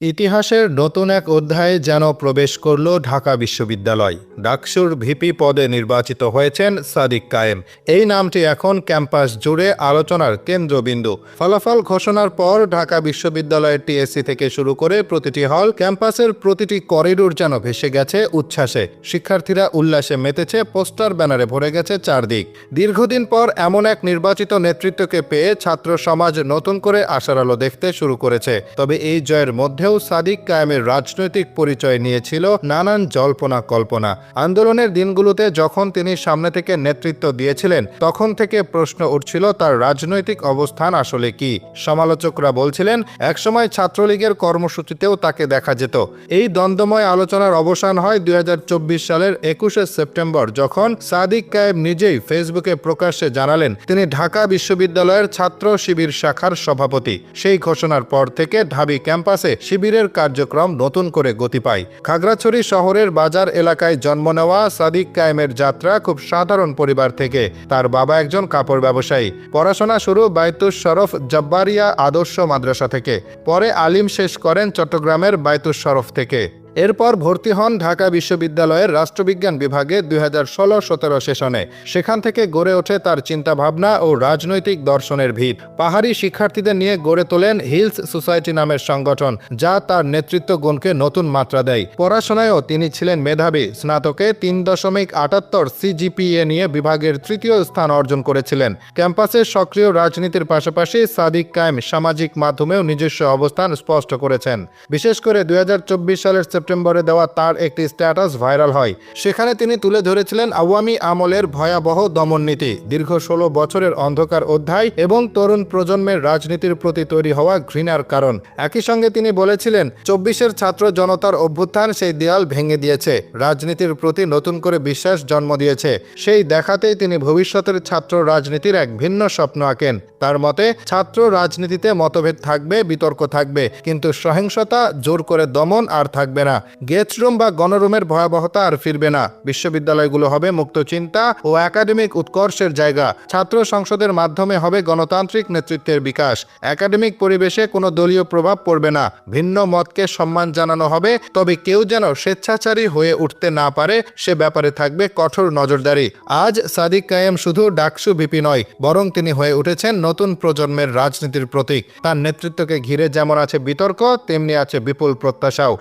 ইতিহাসের নতুন এক অধ্যায়ে যেন প্রবেশ করল ঢাকা বিশ্ববিদ্যালয়। ডাকসুর ভিপি পদে নির্বাচিত হয়েছেন সাদিক কায়েম। এই নামটি এখন ক্যাম্পাস জুড়ে আলোচনার কেন্দ্রবিন্দু। ফলাফল ঘোষণার পর ঢাকা বিশ্ববিদ্যালয়ের টিএসসি থেকে শুরু করে প্রতিটি হল ক্যাম্পাসের প্রতিটি করিডোর যেন ভেসে গেছে উচ্ছ্বাসে। শিক্ষার্থীরা উল্লাসে মেতেছে, পোস্টার ব্যানারে ভরে গেছে চারদিক। দীর্ঘদিন পর এমন এক নির্বাচিত নেতৃত্বকে পেয়ে ছাত্র সমাজ নতুন করে আশার আলো দেখতে শুরু করেছে। তবে এই জয়ের মধ্যেও সাদিক কায়েমের রাজনৈতিক পরিচয় নিয়েছিল নানান জল্পনা কল্পনা। আন্দোলনের দিনগুলোতে যখন তিনি সামনে থেকে নেতৃত্ব দিয়েছিলেন, তখন থেকে প্রশ্ন উঠছিল তার রাজনৈতিক অবস্থান আসলে কি। সমালোচকরা বলছিলেন, একসময় ছাত্রলীগের কর্মসূচিতেও তাকে দেখা যেত। এই দ্বন্দ্বময় আলোচনার অবসান হয় দুই হাজার চব্বিশ সালের একুশে সেপ্টেম্বর, যখন সাদিক কায়েম নিজেই ফেসবুকে প্রকাশ্যে জানালেন, তিনি ঢাকা বিশ্ববিদ্যালয়ের ছাত্র শিবির শাখার সভাপতি। সেই ঘোষণার পর থেকে ঢাবি ক্যাম্পাসে শিবিরের কার্যক্রম নতুন করে গতি পায়। খাগড়াছড়ি শহরের বাজার এলাকায় জন্ম নেওয়া সাদিক কায়েমের যাত্রা খুব সাধারণ পরিবার থেকে। তার বাবা একজন কাপড় ব্যবসায়ী। পড়াশোনা শুরু বায়তুস শরফ জব্বারিয়া আদর্শ মাদ্রাসা থেকে। পরে আলিম শেষ করেন চট্টগ্রামের বায়তুস শরফ থেকে। এরপর ভর্তি হন ঢাকা বিশ্ববিদ্যালয়ের রাষ্ট্রবিজ্ঞান বিভাগে দুই হাজার ষোলো সতেরো সেশনে। সেখান থেকে গড়ে ওঠে তার চিন্তাভাবনা ও রাজনৈতিক দর্শনের ভিত। পাহাড়ি শিক্ষার্থীদের নিয়ে গড়ে তোলেন হিলস সোসাইটি নামের সংগঠন, যা তার নেতৃত্ব গুণকে নতুন মাত্রা দেয়। পড়াশোনায়ও তিনি ছিলেন মেধাবী। স্নাতকে তিন দশমিক আটাত্তর সিজিপিএ নিয়ে বিভাগের তৃতীয় স্থান অর্জন করেছিলেন। ক্যাম্পাসে সক্রিয় রাজনীতির পাশাপাশি সাদিক কায়েম সামাজিক মাধ্যমেও নিজস্ব অবস্থান স্পষ্ট করেছেন। বিশেষ করে দুই হাজার চব্বিশ সালের সেপ্টেম্বরে দেওয়া তার একটি স্ট্যাটাস ভাইরাল হয়। সেখানে তিনি তুলে ধরেছিলেন আওয়ামী আমলের ভয়াবহ দমননীতি। দীর্ঘ ষোলো বছরের অন্ধকার অধ্যায় এবং তরুণ প্রজন্মের রাজনীতির প্রতি তৈরি হওয়া ঘৃণার কারণ। একই সঙ্গে তিনি বলেছিলেন, চব্বিশের ছাত্র জনতার অভ্যুত্থান সেই দেয়াল ভেঙে দিয়েছে। রাজনীতির প্রতি নতুন করে বিশ্বাস জন্ম দিয়েছে। সেই দেখাতেই তিনি ভবিষ্যতের ছাত্র রাজনীতির এক ভিন্ন স্বপ্ন আঁকেন। তার মতে, ছাত্র রাজনীতিতে মতভেদ থাকবে, বিতর্ক থাকবে, কিন্তু সহিংসতা জোর করে দমন আর থাকবে না। গেস্টরুম বা গণরুমের ভয়াবহতা আর ফিরবে না। বিশ্ববিদ্যালয়গুলো হবে মুক্ত চিন্তা ও একাডেমিক উৎকর্ষের জায়গা। ছাত্র সংসদের মাধ্যমে হবে গণতান্ত্রিক নেতৃত্বের বিকাশ। একাডেমিক পরিবেশে কোনো দলীয় প্রভাব পড়বে না। ভিন্ন মতকে সম্মান জানানো হবে, তবে কেউ যেন স্বেচ্ছাচারী হয়ে উঠতে না পারে, সে ব্যাপারে থাকবে কঠোর নজরদারি। আজ সাদিক কায়েম শুধু ডাকসু ভিপি নয়, বরং তিনি হয়ে উঠেছেন নতুন প্রজন্মের রাজনীতির প্রতীক। তার নেতৃত্বকে ঘিরে যেমন আছে বিতর্ক, তেমনি আছে বিপুল প্রত্যাশাও।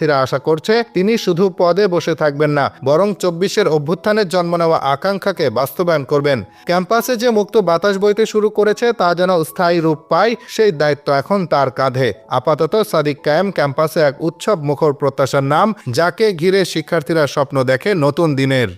শিক্ষার্থীরা আশা করছে তিনি শুধু পদে বসে থাকবেন না, বরং চব্বিশের অভ্যুত্থানের জন্ম নেওয়া আকাঙ্ক্ষাকে বাস্তবায়ন করবেন। ক্যাম্পাসে যে মুক্ত বাতাস বইতে শুরু করেছে তা যেন স্থায়ী রূপ পায়, সেই দায়িত্ব এখন তার কাঁধে। আপাতত সাদিক কায়েম ক্যাম্পাসে এক উৎসব মুখর প্রত্যাশার নাম, যাকে ঘিরে শিক্ষার্থীরা স্বপ্ন দেখে নতুন দিনের।